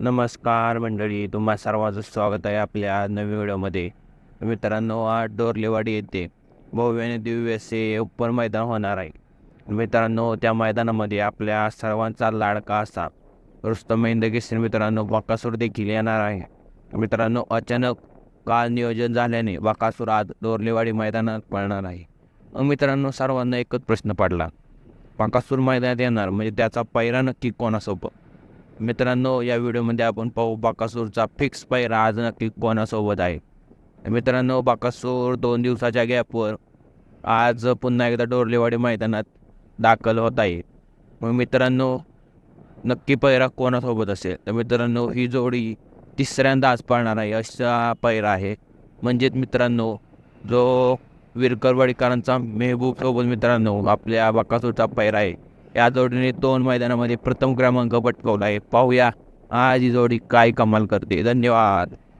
नमस्कार मंडळी तुम्हा सर्वांचं स्वागत आहे आपल्या नवीन व्हिडिओमध्ये. मित्रांनो आज डोरलेवाडी येथे भव्य आणि दिव्य असे ओपन मैदान होणार आहे. मित्रांनो त्या मैदानामध्ये आपल्या सर्वांचा लाडका असा रुस्तम केसरी मित्रांनो बाकासूर देखील येणार आहे. मित्रांनो अचानक काल नियोजन झाल्याने बाकासूर आज डोरलेवाडी मैदानात पळणार आहे. मग मित्रांनो सर्वांना एकच प्रश्न पडला. बाकासूर मैदानात येणार म्हणजे त्याचा पैरा नक्की कोणासोबत? मित्रांनो या व्हिडिओमध्ये आपण पाहू बाकासूरचा फिक्स पैरा आज नक्की कोणासोबत आहे. मित्रांनो बाकासूर दोन दिवसाच्या गॅपवर आज पुन्हा एकदा डोरलेवाडी मैदानात दाखल होत आहे. मग मित्रांनो नक्की पैरा कोणासोबत असेल? तर मित्रांनो ही जोडी तिसऱ्यांदा आज पाळणार आहे. असा पैरा आहे. म्हणजेच मित्रांनो जो विरकरवाडीकरांचा मेहबूबसोबत मित्रांनो आपल्या बाकासूरचा पैरा आहे. या जोडीने दोन मैदानामध्ये प्रथम क्रमांक पटकवला आहे. पाहूया. आज ही जोडी काय कमाल करते. धन्यवाद.